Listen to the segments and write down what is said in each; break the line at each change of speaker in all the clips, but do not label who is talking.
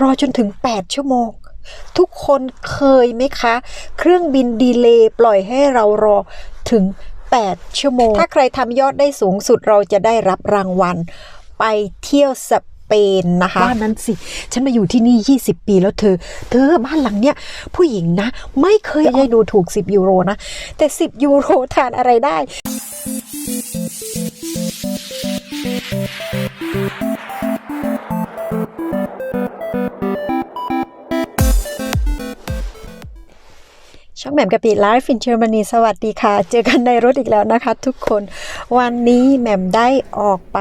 รอจนถึง 8 ชั่วโมง ทุกคนเคยไหมคะ เครื่องบินดีเลย์ปล่อยให้เรารอถึง 8 ชั่วโมง ถ้าใครทำยอดได้สูงสุดเราจะได้รับรางวัล ไปเที่ยวสเปนนะคะบ้านนั้นสิ ฉันมาอยู่ที่นี่ 20 ปีแล้วเธอ เธอบ้านหลังเนี้ยผู้หญิงนะ ไม่เคยได้ดูถูก 10 ยูโรนะ แต่ 10 ยูโรทานอะไรได้ ช่องแหม่มกะปิไลฟ์ฟินเชอร์มานีสวัสดีค่ะ เจอกันในรถอีกแล้วนะคะทุกคนวันนี้แหม่มได้ออกไป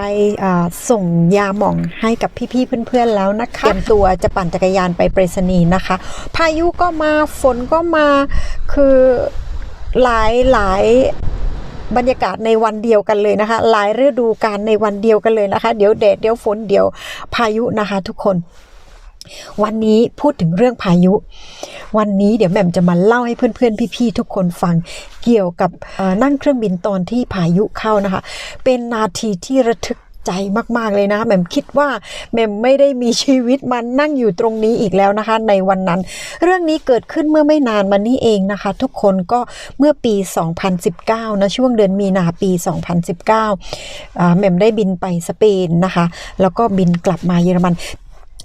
ส่งยาหม่องให้กับพี่ๆเพื่อนๆแล้วนะคะเตรียมตัวจะปั่นจักรยานไปไปรษณีย์นะคะ พายุก็มาฝนก็มาคือหลายหลายบรรยากาศในวันเดียวกันเลยนะคะ หลายฤดูกาลในวันเดียวกันเลยนะคะ เดี๋ยวแดดเดี๋ยวฝนเดี๋ยวพายุนะคะ ทุกคน วันนี้พูดถึงเรื่องพายุ วันนี้เดี๋ยวแหม่มจะมาเล่าให้เพื่อนๆ พี่ๆ ทุกคนฟัง เกี่ยวกับนั่งเครื่องบินตอนที่พายุเข้านะคะ เป็นนาทีที่ระทึกใจมาก ๆ เลยนะแหม่มคิดว่าแหม่มไม่ได้มีชีวิตมานั่งอยู่ตรงนี้อีกแล้วนะคะ ในวันนั้น เรื่องนี้เกิดขึ้นเมื่อไม่นานมานี้เองนะคะ ทุกคนก็เมื่อปี 2019 นะ ช่วงเดือนมีนาปี 2019อ่าแหม่มได้บินไปสเปนนะคะ แล้วก็บินกลับมาเยอรมัน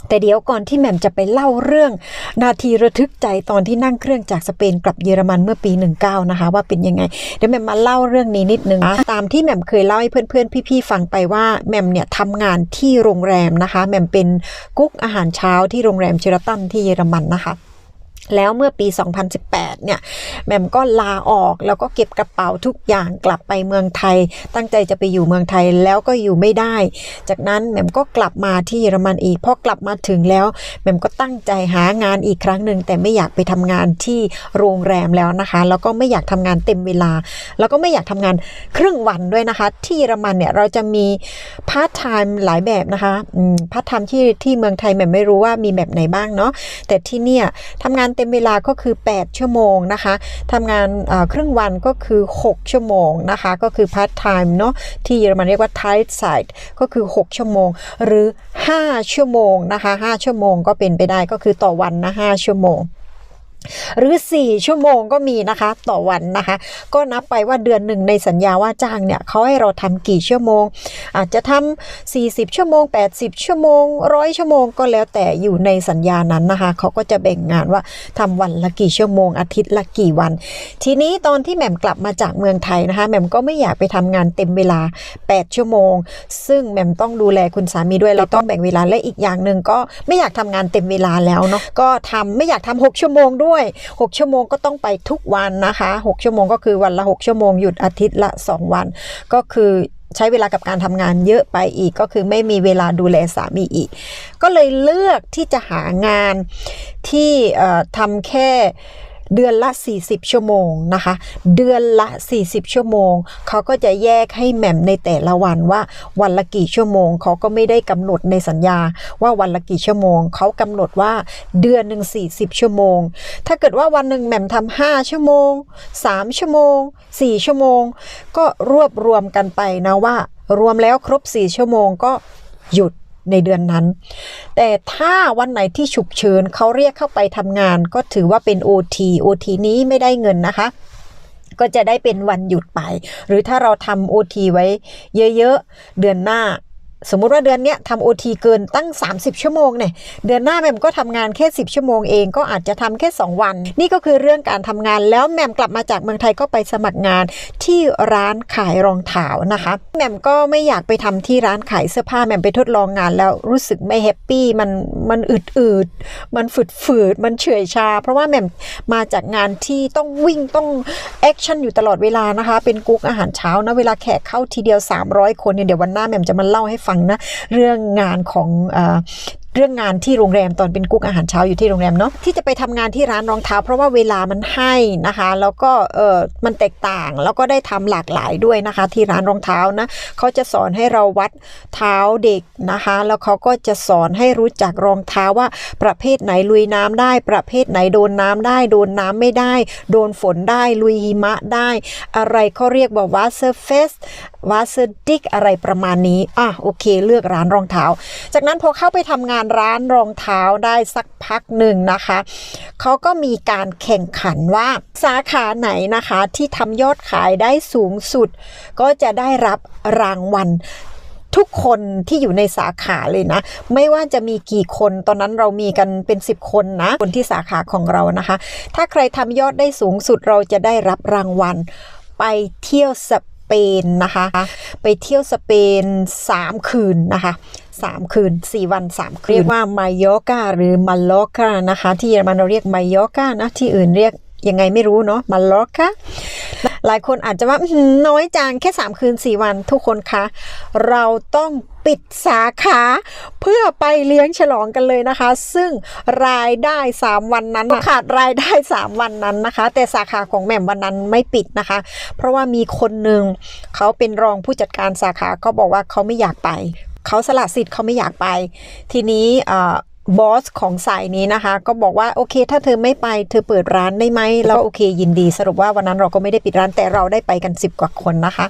แต่เดี๋ยวก่อนที่แหม่มจะไปเล่าเรื่อง นาทีระทึกใจตอนที่นั่งเครื่องจากสเปนกลับเยอรมันเมื่อปี 19 นะคะ ว่าเป็นยังไง เดี๋ยวแหม่มมาเล่าเรื่องนี้นิดนึงนะตามที่แหม่มเคยเล่าให้เพื่อนๆ พี่ๆ ฟังไปว่าแหม่มเนี่ยทำงานที่โรงแรมนะคะแหม่มเป็นกุ๊กอาหารเช้าที่โรงแรมเชอราตันที่เยอรมันนะคะ แล้วเมื่อปี 2018 เนี่ยแหม่มก็ลาออกแล้วก็เก็บกระเป๋าทุกอย่างกลับไปเมืองไทย ตั้งใจจะไปอยู่เมืองไทยแล้วก็อยู่ไม่ได้ จากนั้นแหม่มก็กลับมาที่เยอรมันอีกพอกลับมาถึงแล้วแหม่มก็ตั้งใจหางานอีกครั้งหนึ่งแต่ไม่อยากไปทำงานที่โรงแรมแล้วนะคะ แล้วก็ไม่อยากทำงานเต็มเวลา แล้วก็ไม่อยากทำงานครึ่งวันด้วยนะคะ ที่เยอรมันเนี่ยเราจะมีพาร์ทไทม์หลายแบบนะคะพาร์ทไทม์ที่ที่เมืองไทยแหม่มไม่รู้ว่ามีแบบไหนบ้างเนาะแต่ที่เนี่ยทำงานเต็มเวลาก็คือ 8 ชั่วโมงนะคะทำงานครึ่งวันก็คือ 6 ชั่วโมงนะคะ ก็คือพาร์ทไทม์เนาะที่เยอรมันเรียกว่า tight side ก็คือ 6 ชั่วโมง หรือ 5 ชั่วโมงนะคะ 5 ชั่วโมงก็เป็นไปได้ก็คือต่อวันนะ 5 ชั่วโมง หรือ 4 ชั่วโมงก็มีนะคะ ต่อวันนะคะ ก็นับไปว่าเดือนหนึ่งในสัญญาว่าจ้างเนี่ยเขาให้เราทำกี่ชั่วโมง อาจจะทำ40 ชั่วโมง 80 ชั่วโมงร้อยชั่วโมงก็แล้วแต่อยู่ในสัญญานั้นนะคะเขาก็จะแบ่งงานว่าทำวันละกี่ชั่วโมง อาทิตย์ละกี่วัน ทีนี้ตอนที่แหม่มกลับมาจากเมืองไทยนะคะแหม่มก็ไม่อยากไปทำงานเต็มเวลา 8 ชั่วโมง ซึ่งแหม่มต้องดูแลคุณสามีด้วยเราต้องแบ่งเวลาและอีกอย่างหนึ่งก็ไม่อยากทำงานเต็มเวลาแล้วเนาะก็ทำไม่อยากทำ6ชั่วโมงด้วย6 ชั่วโมงก็ต้องไปทุกวันนะคะ 6 ชั่วโมงก็คือวันละ 6 ชั่วโมงหยุดอาทิตย์ละ 2 วัน ก็คือใช้เวลากับการทำงานเยอะไปอีกก็คือไม่มีเวลาดูแลสามีอีก ก็เลยเลือกที่จะหางานที่ทำแค่ เดือนละ 40 ชั่วโมงนะคะ เดือนละ 40 ชั่วโมง เขาก็จะแยกให้แหม่มในแต่ละวันว่าวันละกี่ชั่วโมง เขาก็ไม่ได้กำหนดในสัญญาว่าวันละกี่ชั่วโมง เขากำหนดว่าเดือนหนึ่ง40 ชั่วโมง ถ้าเกิดว่าวันหนึ่งแหม่มทำ5ชั่วโมง 3 ชั่วโมง 4 ชั่วโมง ก็รวบรวมกันไปนะว่า รวมแล้วครบ 4 ชั่วโมงก็หยุด ในเดือนนั้น แต่ถ้าวันไหนที่ฉุกเฉินเขาเรียกเข้าไปทำงานก็ถือว่าเป็น OT OT นี้ไม่ได้เงินนะคะก็จะได้เป็นวันหยุดไป หรือถ้าเราทำ OT ไว้เยอะ ๆ เดือนหน้า สมมุติว่าเดือนเนี้ยทำโอทีเกินตั้ง 30 ชั่วโมงเนี่ยเดือนหน้าแม่มก็ทำงานแค่ 10 ชั่วโมงเองก็อาจจะทำแค่ 2 วัน นี่ก็คือเรื่องการทำงานแล้วแม่มกลับมาจากเมืองไทยก็ไปสมัครงานที่ร้านขายรองเท้านะคะแม่มก็ไม่อยากไปทำที่ร้านขายเสื้อผ้าแม่มไปทดลองงานแล้วรู้สึกไม่แฮปปี้มันมันอืดๆมันฝืดๆมันเฉื่อยชา เพราะว่าแม่มมาจากงานที่ต้องวิ่งต้องแอคชั่นอยู่ตลอดเวลานะคะเป็นกุ๊กอาหารเช้านะเวลาแขกเข้าทีเดียว 300 คนเนี่ยเดี๋ยววันหน้าแม่มจะมาเล่าให้ฟังนะ เรื่องงานของ เรื่องงานที่โรงแรมตอนเป็นกุ๊กอาหารเช้าอยู่ที่โรงแรมเนาะที่จะไปทำงานที่ร้านรองเท้า เพราะว่าเวลามันให้นะคะ แล้วก็เออมันแตกต่างแล้วก็ได้ทำหลากหลายด้วยนะคะ ที่ร้านรองเท้านะเขาจะสอนให้เราวัดเท้าเด็กนะคะ แล้วเขาก็จะสอนให้รู้จักรองเท้าว่าประเภทไหนลุยน้ำได้ ประเภทไหนโดนน้ำได้ โดนน้ำไม่ได้ โดนฝนได้ลุยหิมะได้ อะไรเขาเรียกว่า water fest วาเซอร์ดิกอะไรประมาณนี้อะโอเค เลือกร้านรองเท้า จากนั้นพอเข้าไปทำงานร้านรองเท้าได้สักพักหนึ่งนะคะเขาก็มีการแข่งขันว่าสาขาไหนนะคะที่ทำยอดขายได้สูงสุด ก็จะได้รับรางวัลทุกคนที่อยู่ในสาขาเลยนะ ไม่ว่าจะมีกี่คนตอนนั้นเรามีกันเป็น 10 คนนะ คนที่สาขาของเรานะคะ ถ้าใครทำยอดได้สูงสุดเราจะได้รับรางวัล ไปเที่ยวสเปนนะคะ ไปเที่ยวสเปน 3 คืนนะคะ 3 คืน 4 วัน 3 คืน เรียกว่ามายอร์กาหรือมาลอกานะคะ ที่เยอรมันเราเรียกมายอร์กานะที่อื่นเรียกยังไงไม่รู้เนาะมาลอกาหลายคนอาจจะว่าอื้อหือน้อยจังแค่ 3 คืน 4 วันทุกคนคะ เราต้องปิดสาขาเพื่อไปเลี้ยงฉลองกันเลยนะคะ ซึ่งรายได้ 3 วันนั้นน่ะขาดรายได้ 3 วันนั้นนะคะ แต่สาขาของแหม่มวันนั้นไม่ปิดนะคะ เพราะว่ามีคนหนึ่งเขาเป็นรองผู้จัดการสาขาเขาบอกว่าเขาไม่อยากไป เขาสละสิทธิ์เขาไม่อยากไป ทีนี้อ่าบอสของสายนี้นะคะ ก็บอกว่าโอเค ถ้าเธอไม่ไปเธอเปิดร้านได้ไหมแล้วโอเคยินดีสรุปว่าวันนั้นเราก็ไม่ได้ปิดร้านแต่เราได้ไปกัน 10 กว่าคนนะคะ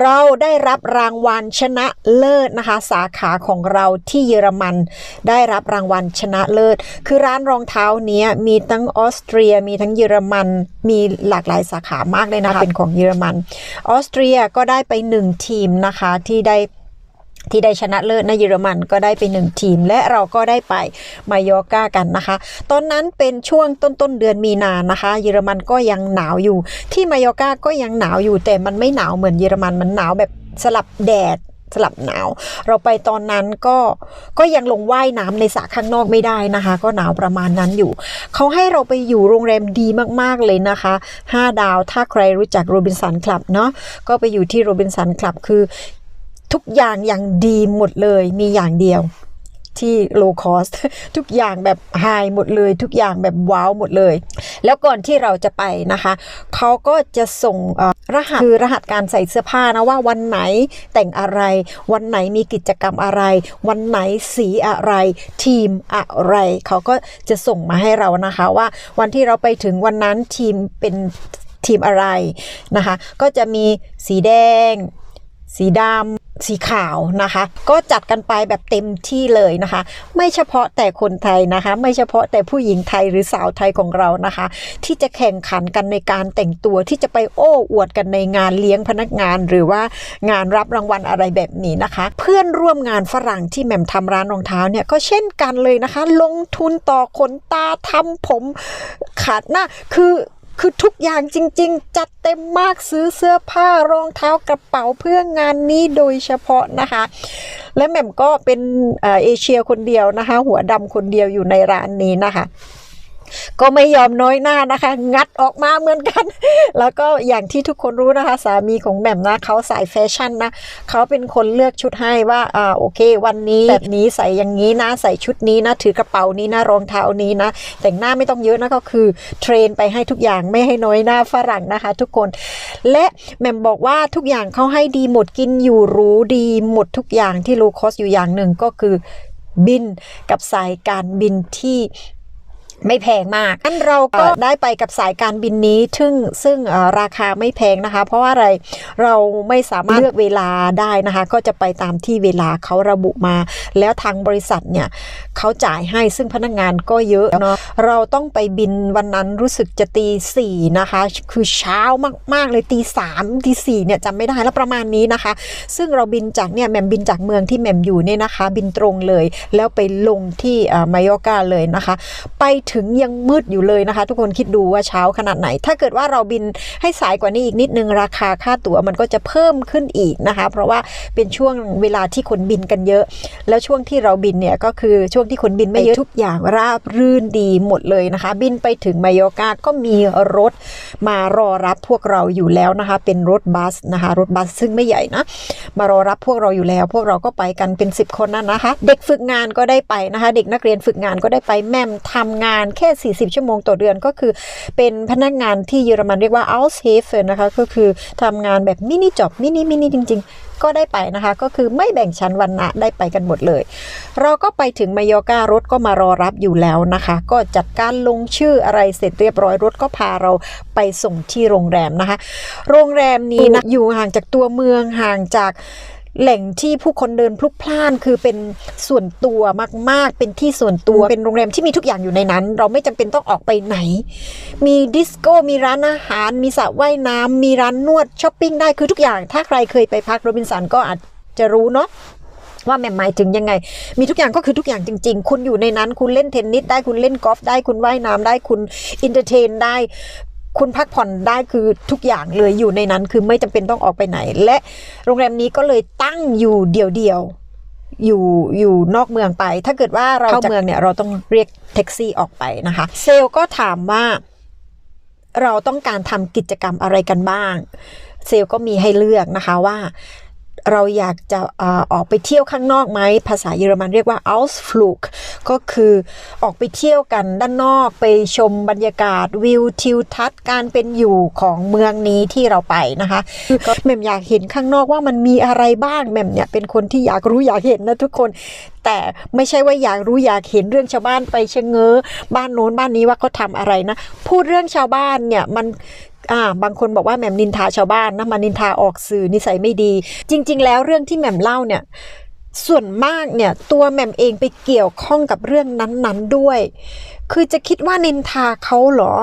เราได้รับรางวัลชนะเลิศนะคะ สาขาของเราที่เยอรมัน ได้รับรางวัลชนะเลิศ คือร้านรองเท้าเนี้ยมีทั้งออสเตรีย มีทั้งเยอรมัน มีหลากหลายสาขามากเลยนะคะ เป็นของเยอรมัน ออสเตรียก็ได้ไปหนึ่งทีมนะคะที่ได้ ที่ได้ชนะเลิศในเยอรมันก็ได้ไปหนึ่งทีม และเราก็ได้ไปมายอร์กากันนะคะ ตอนนั้นเป็นช่วงต้นต้นเดือนมีนานะคะ เยอรมันก็ยังหนาวอยู่ ที่มายอร์กาก็ยังหนาวอยู่ แต่มันไม่หนาวเหมือนเยอรมันมันหนาวแบบสลับแดดสลับหนาว เราไปตอนนั้นก็ก็ยังลงว่ายน้ำในสระข้างนอกไม่ได้นะคะ ก็หนาวประมาณนั้นอยู่ เขาให้เราไปอยู่โรงแรมดีมากๆเลยนะคะ 5 ดาวถ้าใครรู้จักโรบินสันคลับเนาะก็ไปอยู่ที่โรบินสันคลับคือ ทุกอย่างอย่างดีหมดเลยมีอย่างเดียวที่ low cost ทุกอย่างแบบ high หมดเลย ทุกอย่างแบบว้าวหมดเลย แล้วก่อนที่เราจะไปนะคะ เขาก็จะส่งรหัสคือรหัสการใส่เสื้อผ้านะว่าวันไหนแต่งอะไร วันไหนมีกิจกรรมอะไร วันไหนสีอะไร ทีมอะไร เขาก็จะส่งมาให้เรานะคะว่าวันที่เราไปถึงวันนั้นทีมเป็นทีมอะไรนะคะ ก็จะมีสีแดง สีดำ สีขาวนะคะ ก็จัดกันไปแบบเต็มที่เลยนะคะ ไม่เฉพาะแต่คนไทยนะคะ ไม่เฉพาะแต่ผู้หญิงไทยหรือสาวไทยของเรานะคะ ที่จะแข่งขันกันในการแต่งตัวที่จะไปโอ้อวดกันในงานเลี้ยงพนักงาน หรือว่างานรับรางวัลอะไรแบบนี้นะคะ เพื่อนร่วมงานฝรั่งที่แหม่มทำร้านรองเท้าเนี่ยก็เช่นกันเลยนะคะ ลงทุนต่อขนตาทำผมขาดหน้าคือ คือทุกอย่างจริง ๆ จัดเต็มมากซื้อเสื้อผ้ารองเท้ากระเป๋าเพื่องานนี้โดยเฉพาะนะคะ และแหม่มก็เป็นเอเชียคนเดียวนะคะ หัวดำคนเดียวอยู่ในร้านนี้นะคะ ก็ไม่ยอมน้อยหน้านะคะ งัดออกมาเหมือนกัน แล้วก็อย่างที่ทุกคนรู้นะคะ สามีของแหม่มนะเขาสายแฟชั่นนะเขาเป็นคนเลือกชุดให้ว่าอ่าโอเค วันนี้แบบนี้ใส่อย่างนี้นะใส่ชุดนี้นะถือกระเป๋านี้นะรองเท้านี้นะ แต่งหน้าไม่ต้องเยอะนะก็คือเทรนไปให้ทุกอย่างไม่ให้น้อยหน้าฝรั่งนะคะ ทุกคน และแหม่มบอกว่าทุกอย่างเขาให้ดีหมดกินอยู่รู้ดีหมดทุกอย่างที่โลคอสอยู่อย่างหนึ่งก็คือบินกับสายการบินที่ ไม่แพงมากงั้นเราก็ได้ไปกับสายการบินนี้ซึ่งซึ่งเอ่อราคาไม่แพงนะคะ เพราะว่าอะไรเราไม่สามารถเลือกเวลาได้นะคะ ก็จะไปตามที่เวลาเขาระบุมา แล้วทางบริษัทเนี่ยเขาจ่ายให้ซึ่งพนักงานก็เยอะเนาะเราต้องไปบินวันนั้นรู้สึกจะตีสี่นะคะ คือเช้ามากๆเลยตีสามตีสี่เนี่ยจำไม่ได้แล้วประมาณนี้นะคะ ซึ่งเราบินจากเนี่ยแหมมบินจากเมืองที่แหมมอยู่เนี่ยนะคะ บินตรงเลย แล้วไปลงที่มายอกาเลยนะคะ ไปถึึงยังมืดอยู่เลยนะคะ ทุกคนคิดดูว่าเช้าขนาดไหน ถ้าเกิดว่าเราบินให้สายกว่านี้อีกนิดนึงราคาค่าตั๋วมันก็จะเพิ่มขึ้นอีกนะคะ เพราะว่าเป็นช่วงเวลาที่คนบินกันเยอะ แล้วช่วงที่เราบินเนี่ยก็คือช่วงที่คนบินไม่เยอะทุกอย่างราบรื่นดีหมดเลยนะคะ บินไปถึงมายอกาก็มีรถมารอรับพวกเราอยู่แล้วนะคะ เป็นรถบัสนะคะ รถบัสซึ่งไม่ใหญ่นะ มารอรับพวกเราอยู่แล้ว พวกเราก็ไปกันเป็น 10 คนนั่นนะคะ เด็กฝึกงานก็ได้ไปนะคะ เด็กนักเรียนฝึกงานก็ได้ไปแม่มทำงานแค่ 40 ชั่วโมงต่อเดือนก็คือ เป็นพนักงานที่เยอรมันเรียกว่า Aushilfe นะคะก็คือทำงานแบบมินิจ็อบมินิมินิจริง ๆ ก็ได้ไปนะคะ ก็คือไม่แบ่งชั้นวรรณะได้ไปกันหมดเลย เราก็ไปถึงมายอการถก็มารอรับอยู่แล้วนะคะ ก็จัดการลงชื่ออะไรเสร็จเรียบร้อยรถก็พาเราไปส่งที่โรงแรมนะคะ โรงแรมนี้นะอยู่ห่างจากตัวเมืองห่างจาก แหล่งที่ผู้คนเดินพลุกพล่านคือเป็นส่วนตัวมาก ๆ เป็นที่ส่วนตัวเป็นโรงแรมที่มีทุกอย่างอยู่ในนั้น เราไม่จำเป็นต้องออกไปไหน มีดิสโก้มีร้านอาหาร มีสระว่ายน้ำมีร้านนวดช้อปปิ้งได้คือทุกอย่าง ถ้าใครเคยไปพักโรบินสันก็อาจจะรู้เนาะว่าแม่หมายถึงยังไง มีทุกอย่างก็คือทุกอย่างจริง ๆ คุณอยู่ในนั้น คุณเล่นเทนนิสได้ คุณเล่นกอล์ฟได้ คุณว่ายน้ำได้ คุณอินเตอร์เทนได้ คุณพักผ่อนได้คือทุกอย่างเลยอยู่ในนั้นคือไม่จำเป็นต้องออกไปไหน และโรงแรมนี้ก็เลยตั้งอยู่เดี่ยวๆอยู่อยู่นอกเมืองไป ถ้าเกิดว่าเราเข้าเมืองเนี่ยเราต้องเรียกแท็กซี่ออกไปนะคะ เซลก็ถามว่าเราต้องการทำกิจกรรมอะไรกันบ้าง เซลก็มีให้เลือกนะคะว่า เราอยากจะอ่อออกไปเที่ยวข้างนอกไหม ภาษาเยอรมันเรียกว่า Ausflug ก็คือออกไปเที่ยวกันด้านนอกไปชมบรรยากาศวิวทิวทัศน์การเป็นอยู่ของเมืองนี้ที่เราไปนะคะก็แม่มอยากเห็นข้างนอกว่ามันมีอะไรบ้างแม่มเนี่ยเป็นคนที่อยากรู้อยากเห็นนะทุกคนแต่ไม่ใช่ว่าอยากรู้อยากเห็นเรื่องชาวบ้านไปเชะเง้อบ้านโน้นบ้านนี้ว่าเขาทำอะไรนะ พูดเรื่องชาวบ้านเนี่ยมัน อ่าบางคนบอกว่าแหม่มนินทาชาวบ้านนะมานินทาออกสื่อนิสัยไม่ดี จริง ๆ แล้วเรื่องที่แหม่มเล่าเนี่ยส่วนมากเนี่ยตัวแหม่มเองไปเกี่ยวข้องกับเรื่องนั้นๆด้วย คือจะคิดว่านินทาเขาเหรอ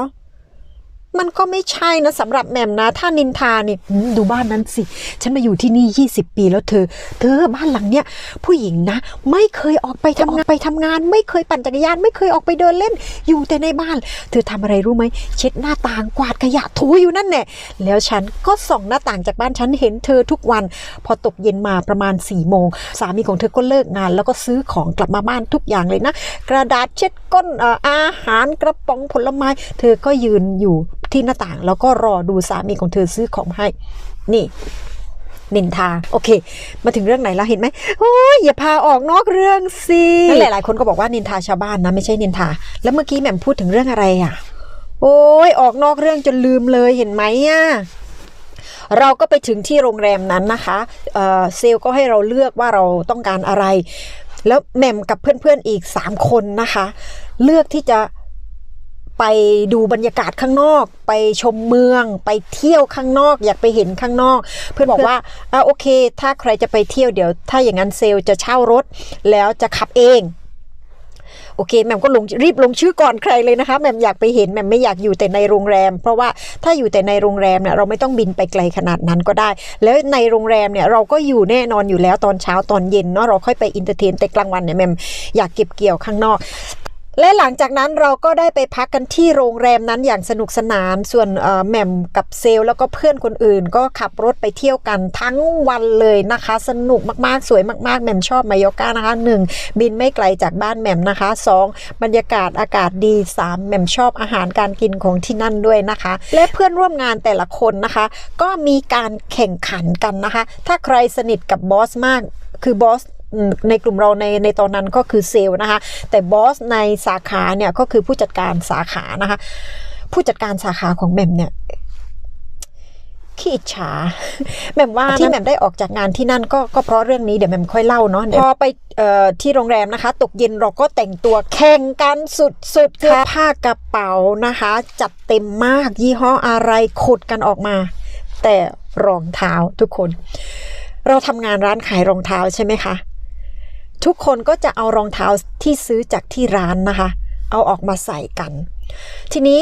มันก็ไม่ใช่นะสำหรับแหม่มนะ ถ้านินทานี่หืมดูบ้านนั้นสิ ฉันมาอยู่ที่นี่ 20 ปีแล้วเธอ เธอบ้านหลังเนี้ยผู้หญิงนะ ไม่เคยออกไปทำงานไปทำงาน ไม่เคยปั่นจักรยาน ไม่เคยออกไปเดินเล่น อยู่แต่ในบ้าน เธอทำอะไรรู้ไหมเช็ดหน้าต่างกวาดขยะถูอยู่นั่นแหละแล้วฉันก็ส่องหน้าต่างจากบ้านฉันเห็นเธอทุกวัน พอตกเย็นมาประมาณ4ี่โมงสามีของเธอก็เลิกงาน แล้วก็ซื้อของกลับมาบ้านทุกอย่างเลยนะ กระดาษเช็ดก้นเอ่ออาหารกระป๋องผลไม้ เธอก็ยืนอยู่ ที่หน้าต่าง แล้วก็รอดูสามีของเธอซื้อของให้ นี่นินทา โอเค มาถึงเรื่องไหนแล้วเห็นไหมโอ้ยอย่าพาออกนอกเรื่องสิหลาย ๆ คนก็บอกว่านินทาชาวบ้านนะไม่ใช่นินทา แล้วเมื่อกี้แหม่มพูดถึงเรื่องอะไรอะ โอ้ยออกนอกเรื่องจนลืมเลยเห็นไหมอะเราก็ไปถึงที่โรงแรมนั้นนะคะเออเซลก็ให้เราเลือกว่าเราต้องการอะไร แล้วแหม่มกับเพื่อนๆอีก 3 คนนะคะ เลือกที่จะ ไปดูบรรยากาศข้างนอก ไปชมเมือง ไปเที่ยวข้างนอก อยากไปเห็นข้างนอก เพื่อนบอกว่าอ่าโอเค ถ้าใครจะไปเที่ยวเดี๋ยว ถ้าอย่างนั้นเซลล์จะเช่ารถ แล้วจะขับเองโอเคแม่มก็ลงรีบลงชื่อก่อนใครเลยนะคะแม่มอยากไปเห็นแม่มไม่อยากอยู่แต่ในโรงแรม เพราะว่าถ้าอยู่แต่ในโรงแรมเนี่ยเราไม่ต้องบินไปไกลขนาดนั้นก็ได้ แล้วในโรงแรมเนี่ยเราก็อยู่แน่นอนอยู่แล้วตอนเช้าตอนเย็นเนาะเราค่อยไปอินเตอร์เทนแต่กลางวันเนี่ยแม่มอยากเก็บเกี่ยวข้างนอก และหลังจากนั้นเราก็ได้ไปพักกันที่โรงแรมนั้นอย่างสนุกสนาน ส่วนแหม่มกับเซลแล้วก็เพื่อนคนอื่น ก็ขับรถไปเที่ยวกันทั้งวันเลยนะคะ สนุกมากๆ สวยมากๆแหม่มชอบมายอร์ก้านะคะหนึ่งบินไม่ไกลจากบ้านแหม่มนะคะสองบรรยากาศอากาศดีสามแหม่มชอบอาหารการกินของที่นั่นด้วยนะคะ และเพื่อนร่วมงานแต่ละคนนะคะ ก็มีการแข่งขันกันนะคะ ถ้าใครสนิทกับบอสมากคือบอส ในกลุ่มเราในในตอนนั้นก็คือเซลล์นะคะ แต่บอสในสาขาเนี่ยก็คือผู้จัดการสาขานะคะ ผู้จัดการสาขาของแหม่มเนี่ยขี้อิจฉาแหม่มว่าที่แหม่มได้ออกจากงานที่นั่นก็ก็เพราะเรื่องนี้เดี๋ยวแหม่มค่อยเล่าเนาะพอไปเอ่อที่โรงแรมนะคะ ตกเย็นเราก็แต่งตัวแข่งกันสุดๆค่ะผ้ากระเป๋านะคะ จัดเต็มมากยี่ห้ออะไรขุดกันออกมา แต่รองเท้าทุกคน เราทำงานร้านขายรองเท้าใช่ไหมคะ ทุกคนก็จะเอารองเท้าที่ซื้อจากที่ร้านนะคะ เอาออกมาใส่กัน ทีนี้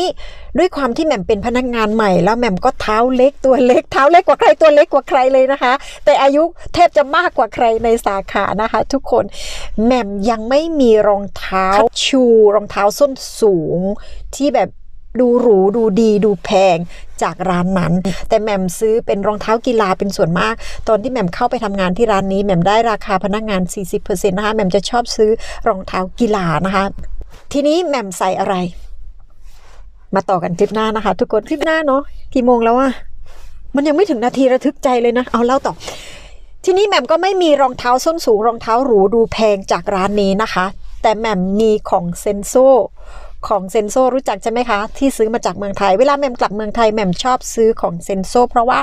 ด้วยความที่แหม่มเป็นพนักงานใหม่ แล้วแหม่มก็เท้าเล็กตัวเล็กเท้าเล็กกว่าใครตัวเล็กกว่าใครเลยนะคะ แต่อายุแทบจะมากกว่าใครในสาขานะคะ ทุกคนแหม่มยังไม่มีรองเท้าชู รองเท้าส้นสูงที่แบบ ดูหรูดูดีดูแพงจากร้านนั้น แต่แหม่มซื้อเป็นรองเท้ากีฬาเป็นส่วนมาก ตอนที่แหม่มเข้าไปทำงานที่ร้านนี้แหม่มได้ราคาพนักงาน 40%นะคะแหม่มจะชอบซื้อรองเท้ากีฬานะคะ ทีนี้แหม่มใส่อะไร มาต่อกันคลิปหน้านะคะ ทุกคนคลิปหน้าเนาะกี่โมงแล้วอะมันยังไม่ถึงนาทีระทึกใจเลยนะ เอาเล่าต่อ ทีนี้แหม่มก็ไม่มีรองเท้าส้นสูงรองเท้าหรูดูแพงจากร้านนี้นะคะ แต่แหม่มมีของเซนโซ ของเซนโซรู้จักใช่ไหมคะ ที่ซื้อมาจากเมืองไทย เวลาแหม่มกลับเมืองไทยแหม่มชอบซื้อของเซนโซเพราะว่า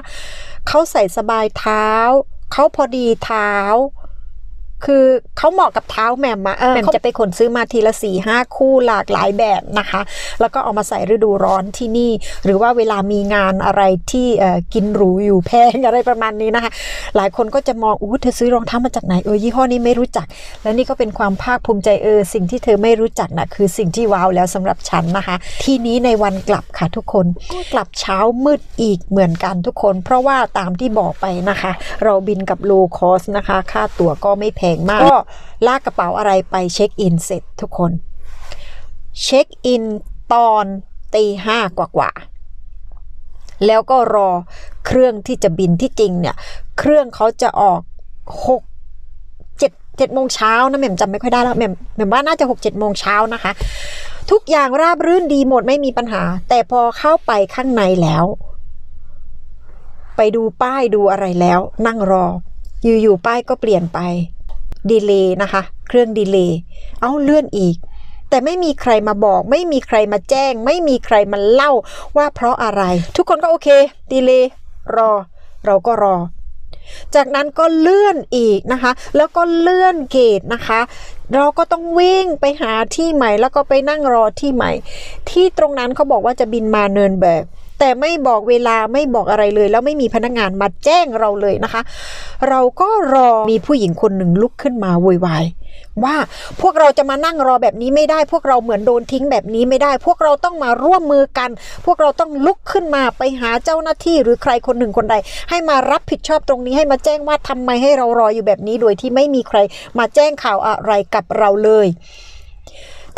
เขาใส่สบายเท้าเขาพอดีเท้า คือเขาเหมาะกับเท้าแหม่มอะแหม่มจะไปขนซื้อมาทีละสี่ห้าคู่หลากหลายแบบนะคะ แล้วก็เอามาใส่ฤดูร้อนที่นี่ หรือว่าเวลามีงานอะไรที่เอ่อกินหรูอยู่แพงอะไรประมาณนี้นะคะ หลายคนก็จะมองอู้เธอซื้อรองเท้ามาจากไหนเออยี่ห้อนี้ไม่รู้จัก และนี่ก็เป็นความภาคภูมิใจเออสิ่งที่เธอไม่รู้จักนะคือสิ่งที่ว้าวแล้วสำหรับฉันนะคะ ทีนี้ในวันกลับค่ะทุกคนก็กลับเช้ามืดอีกเหมือนกันทุกคน เพราะว่าตามที่บอกไปนะคะ เราบินกับโลคอสนะคะ ค่าตั๋วก็ไม่แพงมาก ก็ลากกระเป๋าอะไรไปเช็คอินเสร็จทุกคน เช็คอินตอนตีห้ากว่าๆแล้วก็รอเครื่องที่จะบินที่จริงเนี่ย เครื่องเขาจะออกหกเจ็ดเจ็ดโมงเช้านะแม่มจำไม่ค่อยได้แล้วแม่มแม่มว่าน่าจะหกเจ็ดโมงเช้านะคะ ทุกอย่างราบรื่นดีหมดไม่มีปัญหา แต่พอเข้าไปข้างในแล้ว ไปดูป้ายดูอะไรแล้ว นั่งรอ อยู่ๆป้ายก็เปลี่ยนไป ดีเลย์นะคะ เครื่องดีเลย์เอาเลื่อนอีก แต่ไม่มีใครมาบอก ไม่มีใครมาแจ้ง ไม่มีใครมาเล่าว่าเพราะอะไร ทุกคนก็โอเคดีเลย์รอ เราก็รอ จากนั้นก็เลื่อนอีกนะคะ แล้วก็เลื่อนเกตนะคะ เราก็ต้องวิ่งไปหาที่ใหม่ แล้วก็ไปนั่งรอที่ใหม่ ที่ตรงนั้นเขาบอกว่าจะบินมาเนินเบรก แต่ไม่บอกเวลาไม่บอกอะไรเลย แล้วไม่มีพนักงานมาแจ้งเราเลยนะคะ เราก็รอมีผู้หญิงคนหนึ่งลุกขึ้นมาโวยวายว่าพวกเราจะมานั่งรอแบบนี้ไม่ได้ พวกเราเหมือนโดนทิ้งแบบนี้ไม่ได้ พวกเราต้องมาร่วมมือกัน พวกเราต้องลุกขึ้นมาไปหาเจ้าหน้าที่หรือใครคนหนึ่งคนใด ให้มารับผิดชอบตรงนี้ให้มาแจ้งว่าทำไมให้เรารออยู่แบบนี้โดยที่ไม่มีใครมาแจ้งข่าวอะไรกับเราเลย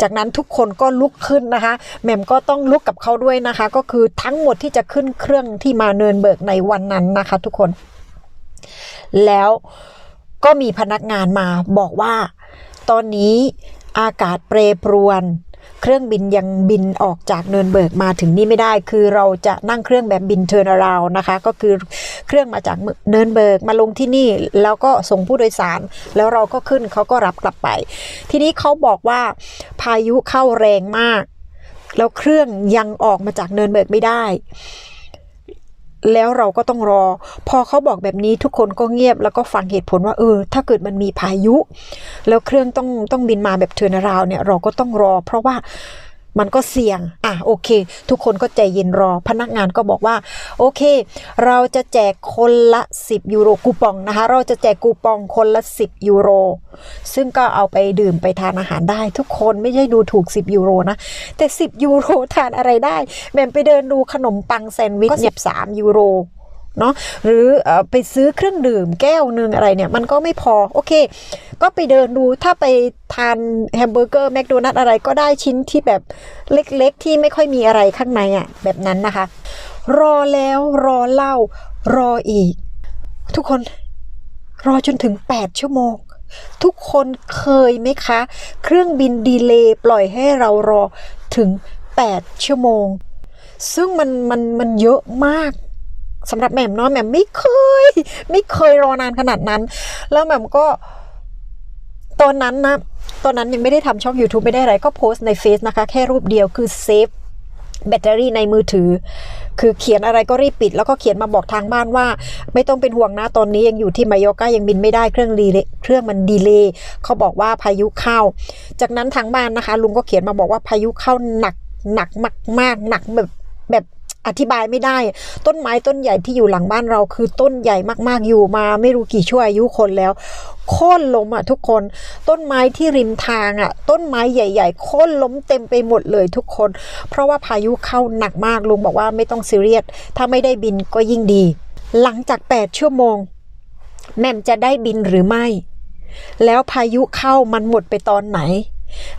จากนั้นทุกคนก็ลุกขึ้นนะคะแหม่มก็ต้องลุกกับเขาด้วยนะคะ ก็คือทั้งหมดที่จะขึ้นเครื่องที่มาเนินเบิกในวันนั้นนะคะ ทุกคน แล้วก็มีพนักงานมาบอกว่า ตอนนี้อากาศเปรปรวน เครื่องบินยังบินออกจากเนินเบิกมาถึงนี่ไม่ได้ คือเราจะนั่งเครื่องแบบบินเทอร์นาราวนะคะ ก็คือเครื่องมาจากเนินเบิกมาลงที่นี่ แล้วก็ส่งผู้โดยสาร แล้วเราก็ขึ้นเขาก็รับกลับไป ทีนี้เขาบอกว่าพายุเข้าแรงมาก แล้วเครื่องยังออกมาจากเนินเบิกไม่ได้ แล้วเราก็ต้องรอ พอเขาบอกแบบนี้ทุกคนก็เงียบแล้วก็ฟังเหตุผลว่าเออ ถ้าเกิดมันมีพายุ แล้วเครื่องต้องต้องบินมาแบบเทอร์นาราวเนี่ยเราก็ต้องรอ เพราะว่า มันก็เสี่ยง อะโอเค ทุกคนก็ใจเย็นรอ พนักงานก็บอกว่า โอเค เราจะแจกคนละ 10 ยูโรคูปองนะคะ เราจะแจกคูปองคนละ 10 ยูโร ซึ่งก็เอาไปดื่มไปทานอาหารได้ ทุกคนไม่ใช่ดูถูก 10 ยูโรนะ แต่ 10 ยูโรทานอะไรได้แม่มไปเดินดูขนมปังแซนด์วิชก็13 ยูโร เนาะหรือไปซื้อเครื่องดื่มแก้วหนึ่งอะไรเนี่ยมันก็ไม่พอโอเค ก็ไปเดินดูถ้าไปทานแฮมเบอร์เกอร์แมคโดนัลล์อะไรก็ได้ชิ้นที่แบบเล็กๆ ที่ไม่ค่อยมีอะไรข้างในอะ่ะแบบนั้นนะคะ รอแล้วรอเล่ารออีก ทุกคนรอจนถึง 8 ชั่วโมง ทุกคนเคยไหมคะ เครื่องบินดีเลย์ปล่อยให้เรารอถึง 8 ชั่วโมง ซึ่งมันมันมันเยอะมาก สำหรับแหม่มเนาะแหม่มไม่เคย ไม่เคยรอนานขนาดนั้น แล้วแหม่มก็ตอนนั้นนะ ตอนนั้นยังไม่ได้ทำช่อง YouTube ไม่ได้อะไร ก็โพสต์ในเฟซนะคะ แค่รูปเดียวคือเซฟแบตเตอรี่ในมือถือ คือเขียนอะไรก็รีบปิด แล้วก็เขียนมาบอกทางบ้านว่า ไม่ต้องเป็นห่วงนะ ตอนนี้ยังอยู่ที่มายอร์กายังบินไม่ได้เครื่องดีเลเครื่องมันดีเลย์เขาบอกว่าพายุเข้า จากนั้นทางบ้านนะคะ ลุงก็เขียนมาบอกว่าพายุเข้าหนักหนักมากๆหนักแบบ อธิบายไม่ได้ ต้นไม้ต้นใหญ่ที่อยู่หลังบ้านเราคือต้นใหญ่มากๆอยู่มาไม่รู้กี่ชั่วอายุคนแล้วโค่นล้มอะทุกคนต้นไม้ที่ริมทางอะ ต้นไม้ใหญ่ๆโค่นล้มเต็มไปหมดเลยทุกคน เพราะว่าพายุเข้าหนักมากลุงบอกว่าไม่ต้องซีเรียสถ้าไม่ได้บินก็ยิ่งดี หลังจาก 8 ชั่วโมง แม่มจะได้บินหรือไม่ แล้วพายุเข้ามันหมดไปตอนไหน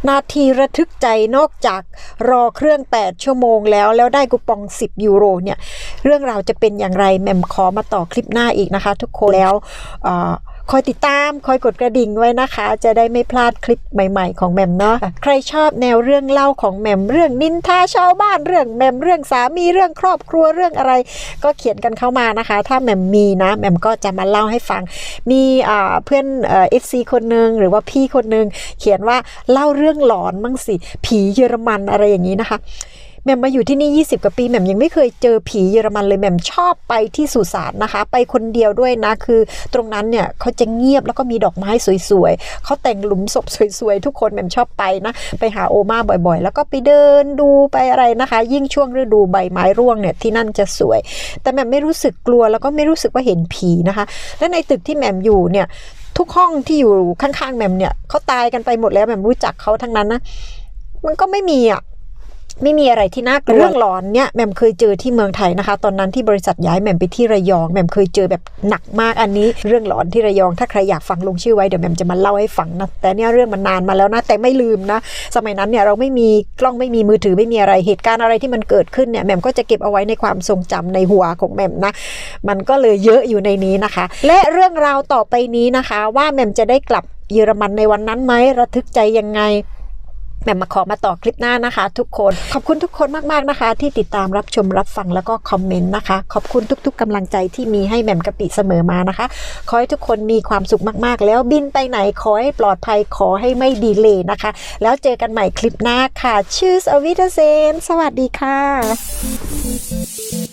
นาทีระทึกใจนอกจากรอเครื่อง 8 ชั่วโมงแล้ว แล้วได้กูปอง 10 ยูโรเนี่ย เรื่องราวจะเป็นอย่างไรแมมขอมาต่อคลิปหน้าอีกนะคะ ทุกคนแล้วอ่อ คอยติดตามคอยกดกระดิ่งไว้นะคะ จะได้ไม่พลาดคลิปใหม่ ๆ ของแหม่มเนาะใครชอบแนวเรื่องเล่าของแหม่มเรื่องนินทาชาวบ้านเรื่องแหม่มเรื่องสามีเรื่องครอบครัวเรื่องอะไร ก็เขียนกันเข้ามานะคะ ถ้าแหม่มมีนะแหม่มก็จะมาเล่าให้ฟัง มีอ่าเพื่อนเอ่อฟซีคนหนึ่งหรือว่าพี่คนหนึ่งเขียนว่าเล่าเรื่องหลอนมั่งสิผีเยอรมันอะไรอย่างนี้นะคะ แหม่มมาอยู่ที่นี่ 20 กว่าปีแหม่มยังไม่เคยเจอผีเยอรมันเลยแหม่มชอบไปที่สุสานนะคะ ไปคนเดียวด้วยนะคือ ตรงนั้นเนี่ยเขาจะเงียบแล้วก็มีดอกไม้สวยๆเขาแต่งหลุมศพสวยๆ ทุกคนแหม่มชอบไปนะไปหาโอมาบ่อยๆ แล้วก็ไปเดินดูไปอะไรนะคะ ยิ่งช่วงฤดูใบไม้ร่วงเนี่ยที่นั่นจะสวย แต่แหม่มไม่รู้สึกกลัวแล้วก็ไม่รู้สึกว่าเห็นผีนะคะ และในตึกที่แหม่มอยู่เนี่ยทุกห้องที่อยู่ข้างๆแหม่มเนี่ยเขาตายกันไปหมดแล้วแหม่มรู้จักเขาทั้งนั้นนะมันก็ไม่มีอะ ไม่มีอะไรที่น่ากลัวเรื่องหลอนเนี่ยแหม่มเคยเจอที่เมืองไทยนะคะ ตอนนั้นที่บริษัทย้ายแหม่มไปที่ระยองแหม่มเคยเจอแบบหนักมากอันนี้ เรื่องหลอนที่ระยองถ้าใครอยากฟังลงชื่อไว้เดี๋ยวแหม่มจะมาเล่าให้ฟังนะแต่เนี่ยเรื่องมันนานมาแล้วนะแต่ไม่ลืมนะ สมัยนั้นเนี่ยเราไม่มีกล้องไม่มีมือถือไม่มีอะไรเหตุการณ์อะไรที่มันเกิดขึ้นเนี่ยแหม่มก็จะเก็บเอาไว้ในความทรงจำในหัวของแหม่มนะ มันก็เลยเยอะอยู่ในนี้นะคะ และเรื่องราวต่อไปนี้นะคะ ว่าแหม่มจะได้กลับเยอรมันในวันนั้นไหมระทึกใจยังไง แหม่มมาขอมาต่อคลิปหน้านะคะ ทุกคน ขอบคุณทุกคนมากๆนะคะ ที่ติดตามรับชมรับฟังแล้วก็คอมเมนต์นะคะ ขอบคุณทุก ๆกำลังใจที่มีให้แหม่มกะปิเสมอมานะคะ ขอให้ทุกคนมีความสุขมากๆ แล้วบินไปไหนขอให้ปลอดภัยขอให้ไม่ดีเลยนะคะ แล้วเจอกันใหม่คลิปหน้าค่ะชื่ออวิทเซนสวัสดีค่ะ